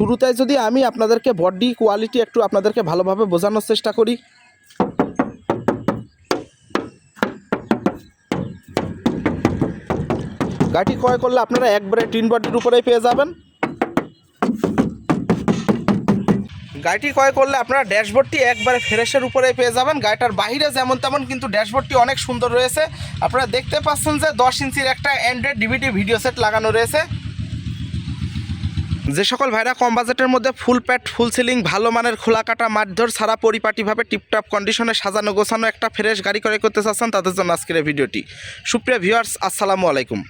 শুরুতে যদি আমি আপনাদেরকে বডি কোয়ালিটি একটু আপনাদেরকে ভালোভাবে বোঝানোর চেষ্টা করি। গাড়ি ক্রয় করলে আপনারা একবারে টিন বডির উপরেই পেয়ে যাবেন। গাড়িটি ক্রয় করলে আপনারা ড্যাশবোর্ডটি একবারে ফ্রেশের উপরে পেয়ে যাবেন। গাড়িটার বাইরে যেমন তেমন কিন্তু ড্যাশবোর্ডটি অনেক সুন্দর রয়েছে। আপনারা দেখতে পাচ্ছেন যে দশ ইঞ্চির একটা অ্যান্ড্রয়েড ডিভিডি ভিডিও সেট লাগানো রয়েছে। যে সকল ভাইরা কম বাজেটের মধ্যে ফুল প্যাট, ফুল সিলিং, ভালো মানের খোলা কাটা, মারধর ছাড়া পরিপাটিভাবে টিপটপ কন্ডিশনে সাজানো, গোছানো, একটা ফ্রেশ গাড়ি করে করতে চাচ্ছেন তাদের জন্য আজকের এই ভিডিওটি সুপ্রিয় ভিউয়ার্স আসসালামু আলাইকুম।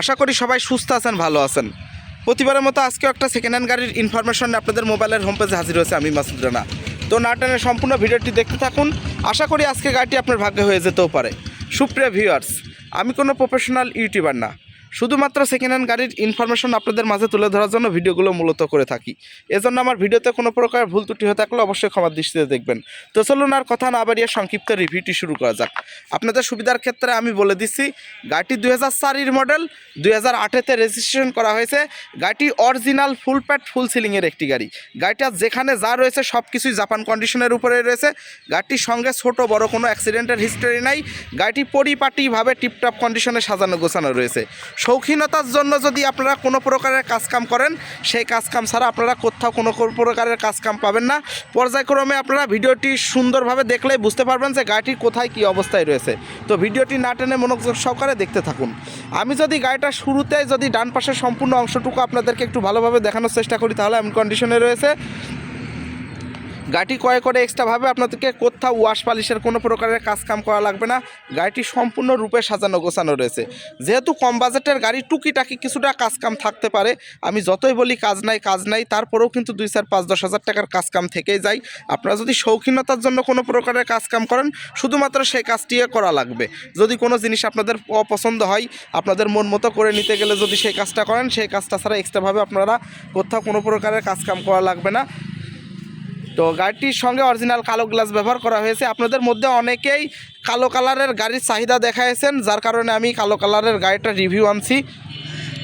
আশা করি সবাই সুস্থ আছেন, ভালো আছেন। প্রতিবারের মতো আজকেও একটা সেকেন্ড হ্যান্ড গাড়ির ইনফরমেশন আপনাদের মোবাইলের হোম পেজে হাজির হয়েছে আমি মাসুদ রানা। তো না টেনে সম্পূর্ণ ভিডিওটি দেখতে থাকুন। আশা করি আজকে গাড়িটি আপনার ভাগ্যে হয়ে যেতেও পারে। সুপ্রিয় ভিউয়ার্স আমি কোনো প্রফেশনাল ইউটিউবার না। শুধুমাত্র সেকেন্ড হ্যান্ড গাড়ির ইনফরমেশন আপনাদের মাঝে তুলে ধরার জন্য ভিডিওগুলো মূলত করে থাকি। এজন্য আমার ভিডিওতে কোনো প্রকার ভুল ত্রুটি হয়ে থাকলে অবশ্যই ক্ষমার দৃষ্টিতে দেখবেন। তো চলুন আর কথা না বাড়িয়ে সংক্ষিপ্ত রিভিউটি শুরু করা যাক। আপনাদের সুবিধার ক্ষেত্রে আমি বলে দিচ্ছি, গাড়িটি দুই হাজার চারির মডেল দুই হাজার আটেতে রেজিস্ট্রেশন করা হয়েছে। গাড়িটি অরিজিনাল ফুল প্যাট ফুল সিলিংয়ের একটি গাড়ি। গাড়িটা যেখানে যা রয়েছে সব কিছুই জাপান কন্ডিশনের উপরে রয়েছে। গাড়িটির সঙ্গে ছোট বড় কোনো অ্যাক্সিডেন্টের হিস্টোরি নাই। গাড়িটি পরিপাটিভাবে টিপটপ কন্ডিশনে সাজানো গোছানো রয়েছে। শৌখিনতার জন্য যদি আপনারা কোনো প্রকারের কাজকাম করেন, সেই কাজকাম ছাড়া আপনারা কোথাও কোনো প্রকারের কাজকাম পাবেন না। পর্যায়ক্রমে আপনারা ভিডিওটি সুন্দরভাবে দেখলেই বুঝতে পারবেন যে গাড়িটি কোথায় কী অবস্থায় রয়েছে। তো ভিডিওটি না টেনে মনোযোগ সহকারে দেখতে থাকুন। আমি যদি গাড়িটা শুরুতে যদি ডান পাশের সম্পূর্ণ অংশটুকু আপনাদেরকে একটু ভালোভাবে দেখানোর চেষ্টা করি, তাহলে এমন কন্ডিশনে রয়েছে। গাড়িটি ক্রয় করে এক্সট্রাভাবে আপনাদেরকে কোথাও ওয়াশ পালিশের কোনো প্রকারের কাজ কাম করা লাগবে না। গাড়িটি সম্পূর্ণ রূপে সাজানো গোছানো রয়েছে। যেহেতু কম বাজেটের গাড়ি টুকিটাকি কিছুটা কাজ কাম থাকতে পারে, আমি যতই বলি কাজ নাই কাজ নাই, তারপরেও কিন্তু দুই চার পাঁচ দশ হাজার টাকার কাজ কাম থেকেই যায়। আপনারা যদি শৌখিনতার জন্য কোনো প্রকারের কাজ কাম করেন, শুধুমাত্র সেই কাজটিও করা লাগবে। যদি কোনো জিনিস আপনাদের অপছন্দ হয়, আপনাদের মন মতো করে নিতে গেলে যদি সেই কাজটা করেন, সেই কাজটা ছাড়া এক্সট্রাভাবে আপনারা কোথাও কোনো প্রকারের কাজ কাম করা লাগবে না। তো গাড়িটির সঙ্গে অরিজিনাল কালো গ্লাস ব্যবহার করা হয়েছে। আপনাদের মধ্যে অনেকেই কালো কালারের গাড়ির চাহিদা দেখাইছেন, যার কারণে আমি কালো কালারের গাড়িটা রিভিউ আনছি।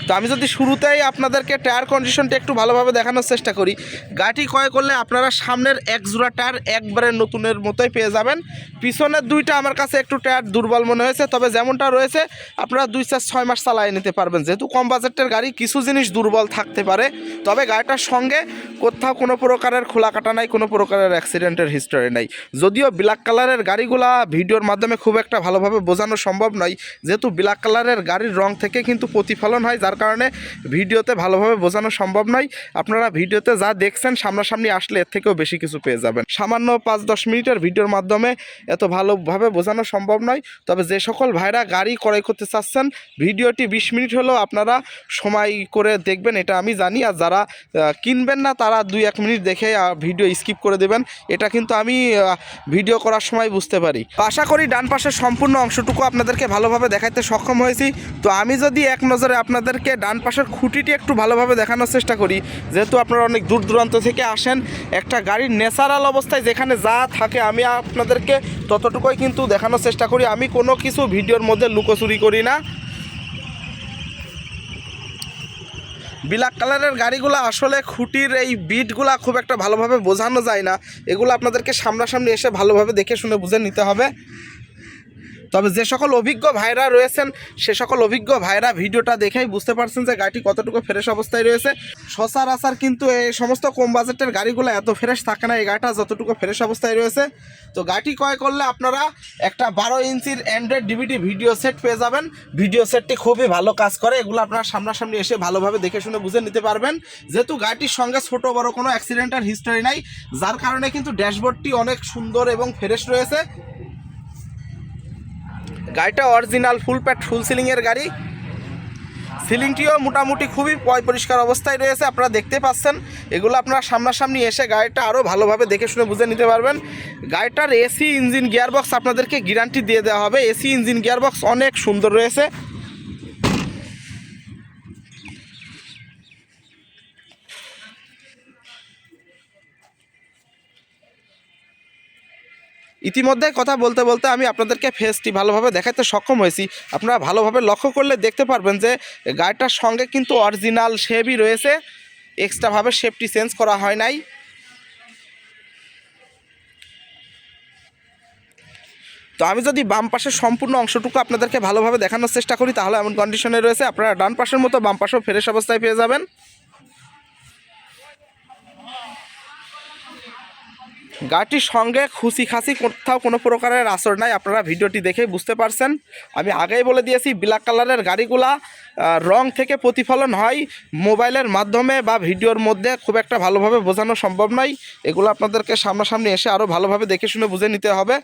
তো আমি যদি শুরুতেই আপনাদেরকে টায়ার কন্ডিশনটা একটু ভালোভাবে দেখানোর চেষ্টা করি গাড়িটি ক্রয় করলে আপনারা সামনের এক জোড়া টায়ার একবারে নতুনের মতোই পেয়ে যাবেন। পিছনের দুইটা আমার কাছে একটু টায়ার দুর্বল মনে হয়েছে, তবে যেমনটা রয়েছে, আপনারা দুই চার ছয় মাস চালিয়ে নিতে পারবেন। যেহেতু কম বাজেটের গাড়ি, কিছু জিনিস দুর্বল থাকতে পারে। তবে গাড়িটার সঙ্গে কোথাও কোনো প্রকারের খোলা কাটা নাই, কোনো প্রকারের অ্যাক্সিডেন্টের হিস্টোরি নাই। যদিও ব্ল্যাক কালারের গাড়িগুলা ভিডিওর মাধ্যমে খুব একটা ভালোভাবে বোঝানো সম্ভব নয়, যেহেতু ব্ল্যাক কালারের গাড়ির রং থেকে কিন্তু প্রতিফলন হয়, যার কারণে ভিডিওতে ভালোভাবে বোঝানো সম্ভব নয়। আপনারা ভিডিওতে যা দেখছেন সামনাসামনি আসলে এর থেকেও বেশি কিছু পেয়ে যাবেন। সামান্য পাঁচ দশ মিনিটের ভিডিওর মাধ্যমে এত ভালোভাবে বোঝানো সম্ভব নয়। তবে যে সকল ভাইরা গাড়ি ক্রয় করতে চাচ্ছেন, ভিডিওটি বিশ মিনিট হলেও আপনারা সময় করে দেখবেন, এটা আমি জানি। আর যারা কিনবেন না, তারা দুই এক মিনিট দেখে ভিডিও স্কিপ করে দেবেন। এটা কিন্তু আমি ভিডিও করার সময় বুঝতে পারি। আশা করি ডান পাশের সম্পূর্ণ অংশটুকু আপনাদেরকে ভালোভাবে দেখাতে সক্ষম হয়েছি। তো আমি যদি এক নজরে আপনাদেরকে ডান পাশের খুঁটিটি একটু ভালোভাবে দেখানোর চেষ্টা করি। যেহেতু আপনারা অনেক দূর দূরান্ত থেকে আসেন, একটা গাড়ির ন্যাচারাল অবস্থায় যেখানে যা থাকে আমি আপনাদেরকে ততটুকুই কিন্তু দেখানোর চেষ্টা করি। আমি কোনো কিছু ভিডিওর মধ্যে লুকোচুরি করি না। ব্ল্যাক কালারের গাড়িগুলো আসলে খুঁটির এই বিটগুলা খুব একটা ভালোভাবে বোঝানো যায় না। এগুলো আপনাদেরকে সামনাসামনি এসে ভালোভাবে দেখে শুনে বুঝে নিতে হবে। তবে যে সকল অভিজ্ঞ ভাইরা রয়েছেন, সে সকল অভিজ্ঞ ভাইরা ভিডিওটা দেখেই বুঝতে পারছেন যে গাড়িটি কতটুকু ফ্রেশ অবস্থায় রয়েছে। সচরাচর কিন্তু এই সমস্ত কম বাজেটের গাড়িগুলো এত ফ্রেশ থাকে না, এই গাড়িটা যতটুকু ফ্রেশ অবস্থায় রয়েছে। তো গাড়িটি ক্রয় করলে আপনারা একটা বারো ইঞ্চির অ্যান্ড্রয়েড ডিভিডি ভিডিও সেট পেয়ে যাবেন। ভিডিও সেটটি খুবই ভালো কাজ করে, এগুলো আপনারা সামনাসামনি এসে ভালোভাবে দেখে শুনে বুঝে নিতে পারবেন। যেহেতু গাড়িটির সঙ্গে ছোট বড় কোনো অ্যাক্সিডেন্টের হিস্টোরি নাই, যার কারণে কিন্তু ড্যাশবোর্ডটি অনেক সুন্দর এবং ফ্রেশ রয়েছে। গাড়িটা অরিজিনাল ফুল প্যাট ফুল সিলিংয়ের গাড়ি। সিলিংটিও মোটামুটি খুবই পরিষ্কার অবস্থায় রয়েছে, আপনারা দেখতে পাচ্ছেন। এগুলো আপনারা সামনাসামনি এসে গাড়িটা আরও ভালোভাবে দেখে শুনে বুঝে নিতে পারবেন। গাড়িটার এসি ইঞ্জিন গিয়ারবক্স আপনাদেরকে গ্যারান্টি দিয়ে দেওয়া হবে। এসি ইঞ্জিন গিয়ারবক্স অনেক সুন্দর রয়েছে। ইতিমধ্যে কথা বলতে বলতে আমি আপনাদেরকে ফেসটি ভালোভাবে দেখাতে সক্ষম হয়েছি। আপনারা ভালোভাবে লক্ষ্য করলে দেখতে পারবেন যে গাড়িটার সঙ্গে কিন্তু অরিজিনাল শেভই রয়েছে। এক্সট্রাভাবে সেফটি চেঞ্জ করা হয় নাই। তো আমি যদি বাম পাশের সম্পূর্ণ অংশটুকু আপনাদেরকে ভালোভাবে দেখানোর চেষ্টা করি, তাহলে এমন কন্ডিশনে রয়েছে। আপনারা ডান পাশের মতো বাম পাশেও ফ্রেশ অবস্থায় পেয়ে যাবেন। গাড়িটির সঙ্গে খুশি খাসি কোথাও কোনো প্রকারের আসর নাই। আপনারা ভিডিওটি দেখেই বুঝতে পারছেন। আমি আগেই বলে দিয়েছি, ব্ল্যাক কালারের গাড়িগুলা রং থেকে প্রতিফলন হয়। মোবাইলের মাধ্যমে বা ভিডিওর মধ্যে খুব একটা ভালোভাবে বোঝানো সম্ভব নয়। এগুলো আপনাদেরকে সামনাসামনি এসে আরও ভালোভাবে দেখে শুনে বুঝে নিতে হবে।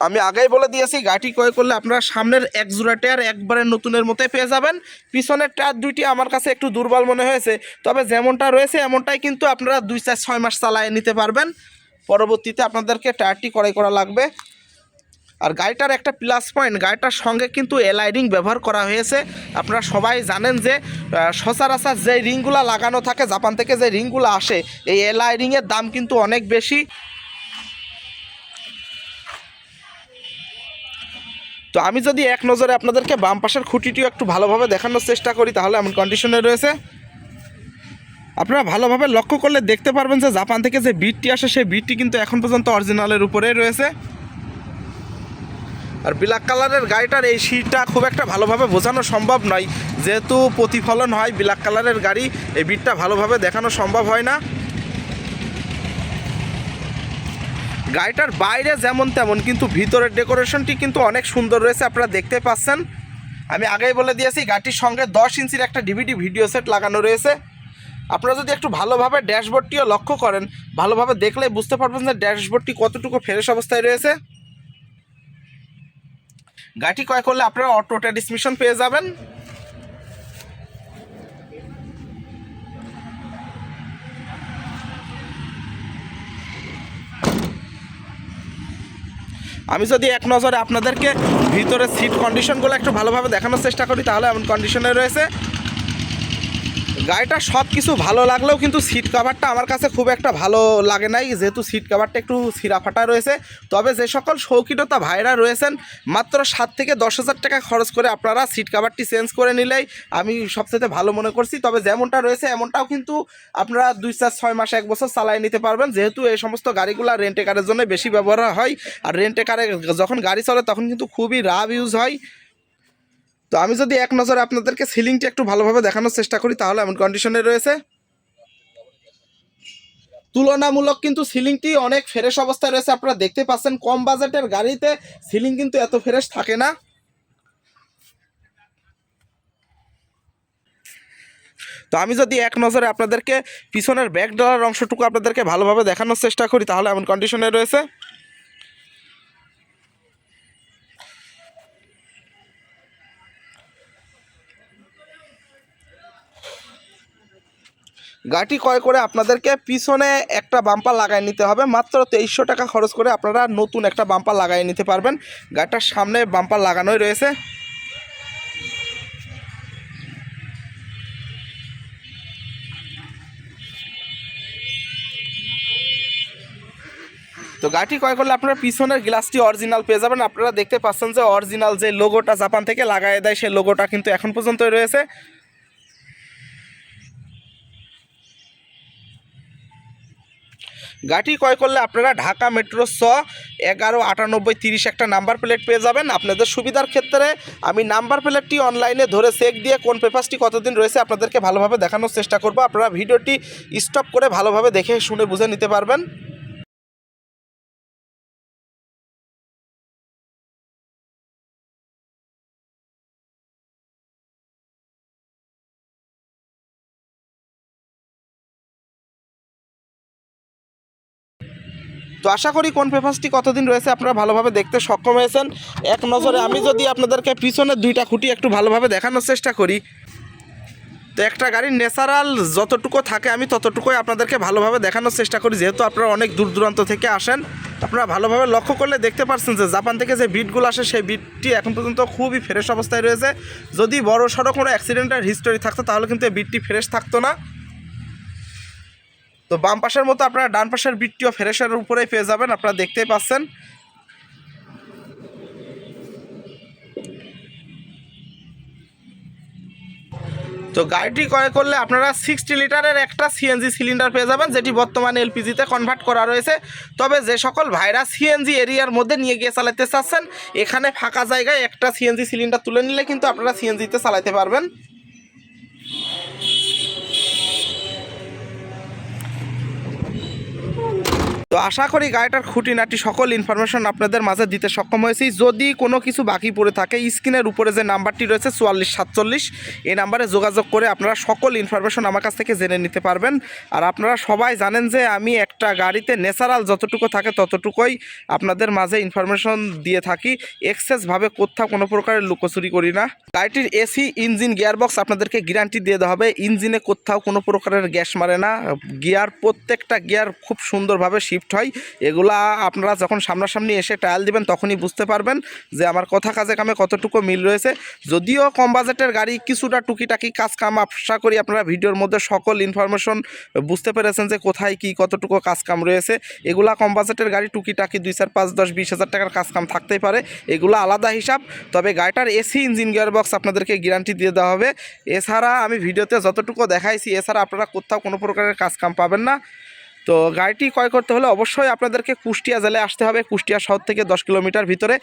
আমি আগেই বলে দিয়েছি গাড়ি ক্রয় করলে আপনারা সামনের এক জোড়া টায়ার একবারে নতুনের মতোই পেয়ে যাবেন। পিছনের টায়ার দুইটি আমার কাছে একটু দুর্বল মনে হয়েছে, তবে যেমনটা রয়েছে এমনটাই কিন্তু আপনারা দুই চার ছয় মাস চালায় নিতে পারবেন। পরবর্তীতে আপনাদেরকে টায়ারটি ক্রয় করা লাগবে। আর গাড়িটার একটা প্লাস পয়েন্ট গাড়িটার সঙ্গে কিন্তু এলআই রিং ব্যবহার করা হয়েছে। আপনারা সবাই জানেন যে সচরাচর যে রিংগুলো লাগানো থাকে, জাপান থেকে যে রিংগুলো আসে, এই এলআই রিংয়ের দাম কিন্তু অনেক বেশি। তো আমি যদি এক নজরে আপনাদেরকে বাম পাশের খুঁটিটিও একটু ভালোভাবে দেখানোর চেষ্টা করি, তাহলে এমন কন্ডিশনে রয়েছে। আপনারা ভালোভাবে লক্ষ্য করলে দেখতে পারবেন যে জাপান থেকে যে বিটটি আসে, সেই বিটটি কিন্তু এখন পর্যন্ত অরিজিনালের উপরে রয়েছে। আর ব্ল্যাক কালারের গাড়িটার এই সিটটা খুব একটা ভালোভাবে বোঝানো সম্ভব নয়। যেহেতু প্রতিফলন হয় ব্ল্যাক কালারের গাড়ি, এই বিটটা ভালোভাবে দেখানো সম্ভব হয় না। গাড়িটার বাইরে যেমন তেমন কিন্তু ভিতরের ডেকোরেশনটি কিন্তু অনেক সুন্দর রয়েছে, আপনারা দেখতে পাচ্ছেন। আমি আগেই বলে দিয়েছি, গাড়িটির সঙ্গে দশ ইঞ্চির একটা ডিভিডি ভিডিও সেট লাগানো রয়েছে। আপনারা যদি একটু ভালোভাবে ড্যাশবোর্ডটিও লক্ষ্য করেন, ভালোভাবে দেখলে বুঝতে পারবেন যে ড্যাশবোর্ডটি কতটুকু ফ্রেশ অবস্থায় রয়েছে। গাড়িটি ক্রয় করলে আপনারা অটো ট্রান্সমিশন পেয়ে যাবেন। আমি যদি এক নজরে আপনাদেরকে ভিতরে সিট কন্ডিশনগুলো একটু ভালোভাবে দেখানোর চেষ্টা করি, তাহলে এমন কন্ডিশনে রয়েছে। গাড়িটা সব কিছু ভালো লাগলেও কিন্তু সিট কাভারটা আমার কাছে খুব একটা ভালো লাগে নাই। যেহেতু সিট কাভারটা একটু সিরা ফাটা রয়েছে, তবে যে সকল শৌখিনতা ভাইরা রয়েছেন, মাত্র সাত থেকে দশ হাজার টাকা খরচ করে আপনারা সিট কাভারটি চেঞ্জ করে নিলেই আমি সবচেয়ে ভালো মনে করছি। তবে যেমনটা রয়েছে, এমনটাও কিন্তু আপনারা দুই, চার, ছয় মাস, এক বছর চালাই নিতে পারবেন। যেহেতু এই সমস্ত গাড়িগুলো রেন্টে কারের জন্য বেশি ব্যবহার হয়, আর রেন্টে কারে যখন গাড়ি চলে তখন কিন্তু খুবই রাব ইউজ হয়। তো আমি যদি এক নজরে আপনাদেরকে সিলিংটি একটু ভালোভাবে দেখানোর চেষ্টা করি, তাহলে এমন কন্ডিশনে রয়েছে। তুলনামূলক কিন্তু সিলিংটি অনেক ফ্রেশ অবস্থায় রয়েছে, আপনারা দেখতে পাচ্ছেন কম বাজেটের গাড়িতে সিলিং কিন্তু এত ফ্রেশ থাকে না। তো আমি যদি এক নজরে আপনাদেরকে পিছনের ব্যাক ডলার অংশটুকু আপনাদেরকে ভালোভাবে দেখানোর চেষ্টা করি, তাহলে এমন কন্ডিশনে রয়েছে। গাড়িটি ক্রয় করে আপনাদেরকে পিছনে একটা বাম্পার লাগাই নিতে হবে। মাত্র তেইশশো টাকা খরচ করে আপনারা নতুন একটা বাম্পার লাগাই নিতে পারবেন। গাড়িটার সামনে বাম্পার লাগানোই রয়েছে। তো গাড়িটি ক্রয় করলে আপনারা পিছনের গ্লাসটি অরিজিনাল পেয়ে যাবেন। আপনারা দেখতে পাচ্ছেন যে অরিজিনাল যে লোগোটা জাপান থেকে লাগাই দেয়, সেই লোগোটা কিন্তু এখন পর্যন্ত রয়েছে। গাড়ি ক্রয় করলে আপনারা ঢাকা মেট্রো স এগারো, আটানব্বই, তিরিশ একটা নাম্বার প্লেট পেয়ে যাবেন। আপনাদের সুবিধার ক্ষেত্রে আমি নাম্বার প্লেটটি অনলাইনে ধরে চেক দিয়ে কোন পেপারসটি কতদিন রয়েছে আপনাদেরকে ভালোভাবে দেখানোর চেষ্টা করব। আপনারা ভিডিওটি স্টপ করে ভালোভাবে দেখে শুনে বুঝে নিতে পারবেন। তো আশা করি কোন পেপারসটি কতদিন রয়েছে আপনারা ভালোভাবে দেখতে সক্ষম হয়েছেন। এক নজরে আমি যদি আপনাদেরকে পিছনের দুইটা খুঁটি একটু ভালোভাবে দেখানোর চেষ্টা করি, তো একটা গাড়ির ন্যাচারাল যতটুকু থাকে আমি ততটুকুই আপনাদেরকে ভালোভাবে দেখানোর চেষ্টা করি, যেহেতু আপনারা অনেক দূর দূরান্ত থেকে আসেন। আপনারা ভালোভাবে লক্ষ্য করলে দেখতে পাচ্ছেন যে জাপান থেকে যে বিটগুলো আসে, সেই বিটটি এখন পর্যন্ত খুবই ফ্রেশ অবস্থায় রয়েছে। যদি বড় সড়ো কোনো অ্যাক্সিডেন্টের হিস্টোরি থাকতো, তাহলে কিন্তু এই বিটটি ফ্রেশ থাকতো না। তো বাম পাশের মতো আপনারা ডান পাশের বিটটিও ফ্রেশের উপরেই পেয়ে যাবেন, আপনারা দেখতেই পাচ্ছেন। তো গাড়িটি ক্রয় করলে আপনারা সিক্সটি লিটারের একটা সিএনজি সিলিন্ডার পেয়ে যাবেন, যেটি বর্তমানে এলপিজিতে কনভার্ট করা রয়েছে। তবে যে সকল ভাইরা সিএনজি এরিয়ার মধ্যে নিয়ে গিয়ে চালাতে চাচ্ছেন, এখানে ফাঁকা জায়গায় একটা সিএনজি সিলিন্ডার তুলে নিলে কিন্তু আপনারা সিএনজিতে চালাতে পারবেন। তো আশা করি গাড়িটার খুঁটিনাটি সকল ইনফরমেশন আপনাদের মাঝে দিতে সক্ষম হয়েছি। যদি কোনো কিছু বাকি পড়ে থাকে, স্ক্রিনের উপরে যে নাম্বারটি রয়েছে, চুয়াল্লিশ সাতচল্লিশ, এই নাম্বারে যোগাযোগ করে আপনারা সকল ইনফরমেশন আমার কাছ থেকে জেনে নিতে পারবেন। আর আপনারা সবাই জানেন যে আমি একটা গাড়িতে ন্যাচারাল যতটুকু থাকে ততটুকুই আপনাদের মাঝে ইনফরমেশন দিয়ে থাকি। এক্সেসভাবে কোথাও কোনো প্রকারের লুকোচুরি করি না। গাড়িটির এসি ইঞ্জিন গিয়ারবক্স আপনাদেরকে গ্যারান্টি দিয়ে দেওয়া হবে। ইঞ্জিনে কোথাও কোনো প্রকারের গ্যাস মারে না। গিয়ার প্রত্যেকটা গিয়ার খুব সুন্দরভাবে শিফট হয়, এগুলা আপনারা যখন সামনাসামনি এসে ট্রায়াল দিবেন তখনই বুঝতে পারবেন যে আমার কথা কাজে কামে কতটুকু মিল রয়েছে। যদিও কম বাজেটের গাড়ি কিছুটা টুকিটাকি কাজ কাম আশা করি আপনারা ভিডিওর মধ্যে সকল ইনফরমেশন বুঝতে পেরেছেন যে কোথায় কি কতটুকু কাজ কাম রয়েছে। এগুলা কম বাজেটের গাড়ি টুকিটাকি দুই চার, পাঁচ, দশ, বিশ হাজার টাকার কাজ কাম থাকতেই পারে। এগুলো আলাদা হিসাব, তবে গাড়িটার এসি ইঞ্জিন গিয়ার বক্স আপনাদেরকে গ্যারান্টি দিয়ে দেওয়া হবে। এছাড়া আমি ভিডিওতে যতটুকু দেখাইছি, এছাড়া আপনারা কোথাও কোনো প্রকারের কাজ কাম পাবেন না। তো গাড়িটি ক্রয় করতে হলে অবশ্যই আপনাদেরকে কুষ্টিয়া জেলায় আসতে হবে। কুষ্টিয়া শহর থেকে দশ কিলোমিটার ভিতরে।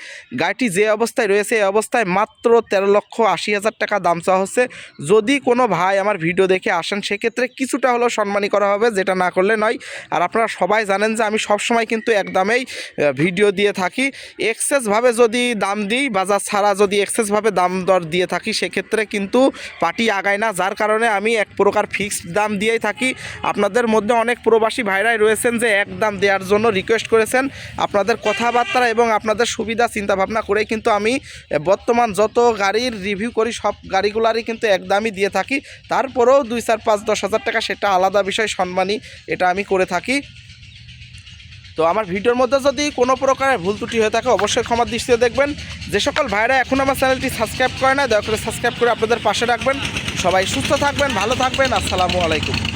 গাড়িটি যে অবস্থায় রয়েছে, এই অবস্থায় মাত্র তেরো লক্ষ আশি হাজার টাকা দাম চাওয়া হচ্ছে। যদি কোনো ভাই আমার ভিডিও দেখে আসেন, সেক্ষেত্রে কিছুটা হলেও সম্মানী করা হবে, যেটা না করলে নয়। আর আপনারা সবাই জানেন যে আমি সবসময় কিন্তু একদমেই ভিডিও দিয়ে থাকি। এক্সেসভাবে যদি দাম দিই, বাজার ছাড়া যদি এক্সেসভাবে দাম দর দিয়ে থাকি, সেক্ষেত্রে কিন্তু পার্টি আগায় না। যার কারণে আমি এক প্রকার ফিক্সড দাম দিয়েই থাকি। আপনাদের মধ্যে অনেক প্রবাসী ভাইরাই রয়েছেন যে এক দাম দেওয়ার জন্য রিকোয়েস্ট করেছেন আপনাদের কথাবার্তা এবং আপনাদের সুবিধা চিন্তা ভাবনা করেই কিন্তু আমি বর্তমান যত গাড়ির রিভিউ করি, সব গাড়িগুলারই কিন্তু এক দামই দিয়ে থাকি। তারপরেও দুই চার পাঁচ দশ হাজার টাকা সেটা আলাদা বিষয় সম্মানী এটা আমি করে থাকি। তো আমার ভিডিওর মধ্যে যদি কোনো প্রকারের ভুল ত্রুটি হয়ে থাকে অবশ্যই ক্ষমা দৃষ্টিতে দেখবেন। যে সকল ভাইরা এখন আমার চ্যানেলটি সাবস্ক্রাইব করে না দয়া করে সাবস্ক্রাইব করে আপনাদের পাশে রাখবেন। সবাই সুস্থ থাকবেন, ভালো থাকবেন, আসসালামু আলাইকুম।